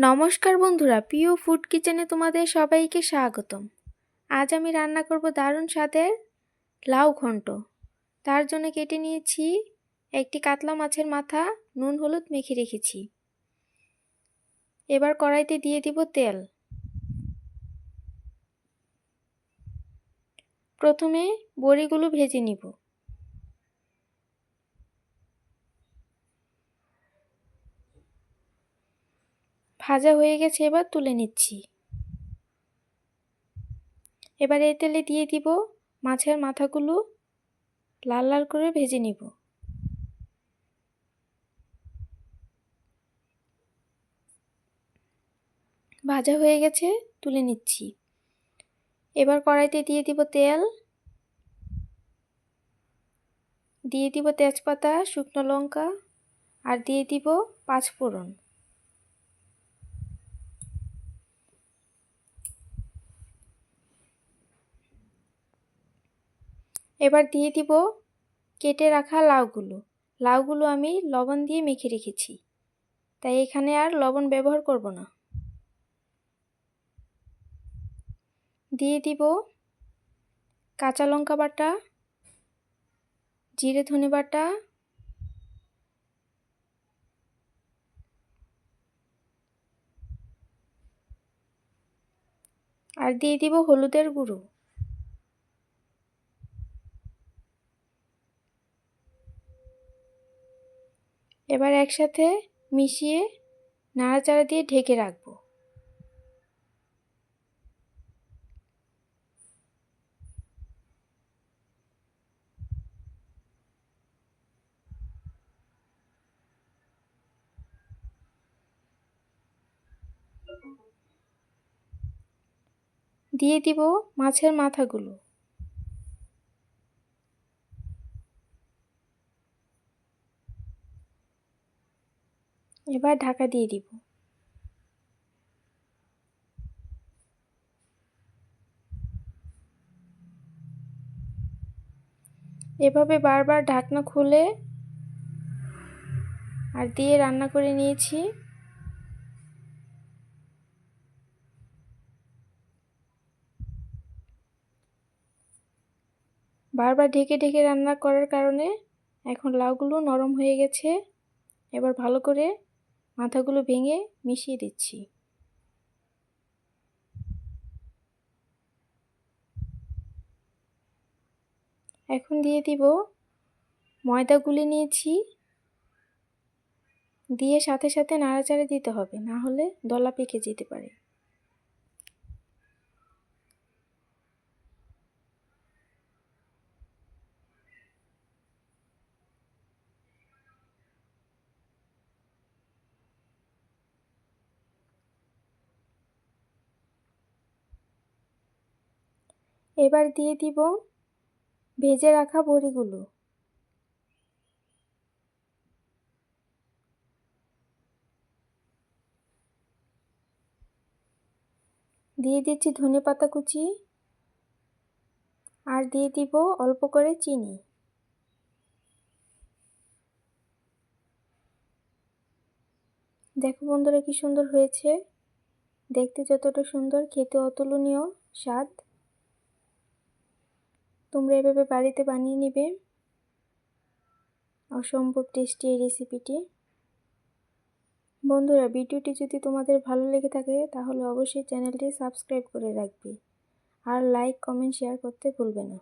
নমস্কার বন্ধুরা, প্রিয় ফুড কিচেনে তোমাদের সবাইকে স্বাগতম। আজ আমি রান্না করব দারুণ স্বাদের লাউ ঘন্ট। তার জন্য কেটে নিয়েছি একটি কাতলা মাছের মাথা, নুন, হলুদ মেখে রেখেছি। এবার কড়াইতে দিয়ে দিব তেল। প্রথমে বড়িগুলো ভেজে নিব। ভাজা হয়ে গেছে, এবার তুলে নিচ্ছি। এবার এই তেলে দিয়ে দিব মাছের মাথাগুলো, লাল লাল করে ভেজে নিব। ভাজা হয়ে গেছে, তুলে নিচ্ছি। এবার কড়াইতে দিয়ে দিব তেল। দিয়ে দিব তেজপাতা, শুকনো লঙ্কা, আর দিয়ে দিব পাঁচ ফোড়ন এবার দিয়ে দিব কেটে রাখা লাউগুলো। লাউগুলো আমি লবণ দিয়ে মেখে রেখেছি। তাই এখানে আর লবণ ব্যবহার করব না। দিয়ে দিব কাঁচা লঙ্কা বাটা, জিরে ধনে বাটা, আর দিয়ে দিব হলুদের গুঁড়ো। এবার একসাথে মিশিয়ে নাড়াচাড়া দিয়ে ঢেকে রাখব। দিয়ে দিব মাছের মাথাগুলো। এবার ঢাকা দিয়ে দিব। এভাবে বারবার ঢাকনা খুলে আর দিয়ে রান্না করে নিয়েছি। বারবার ঢেকে ঢেকে রান্না করার কারণে এখন লাউগুলো নরম হয়ে গেছে। এবার ভালো করে মাথাগুলো ভেঙে মিশিয়ে দিচ্ছি। এখন দিয়ে দিব ময়দা গুলে নিয়েছি। দিয়ে সাথে সাথে নাড়াচাড়া দিতে হবে, না হলে দলা পেকে যেতে পারে। এবার দিয়ে দিব ভেজে রাখা বড়িগুলো। দিয়ে দিচ্ছি ধনে পাতা কুচি আর দিয়ে দিব অল্প করে চিনি। দেখো বন্ধুরা কি সুন্দর হয়েছে। দেখতে যতটা সুন্দর, খেতে অতুলনীয় স্বাদ। তোমরা এভাবে বাড়িতে বানিয়ে নিবে? অসম্ভব টেস্টি এই রেসিপিটি বন্ধুরা, ভিডিওটি যদি তোমাদের ভালো লেগে থাকে, তাহলে অবশ্যই চ্যানেলটি সাবস্ক্রাইব করে রাখবে। আর লাইক কমেন্ট শেয়ার করতে ভুলবে না।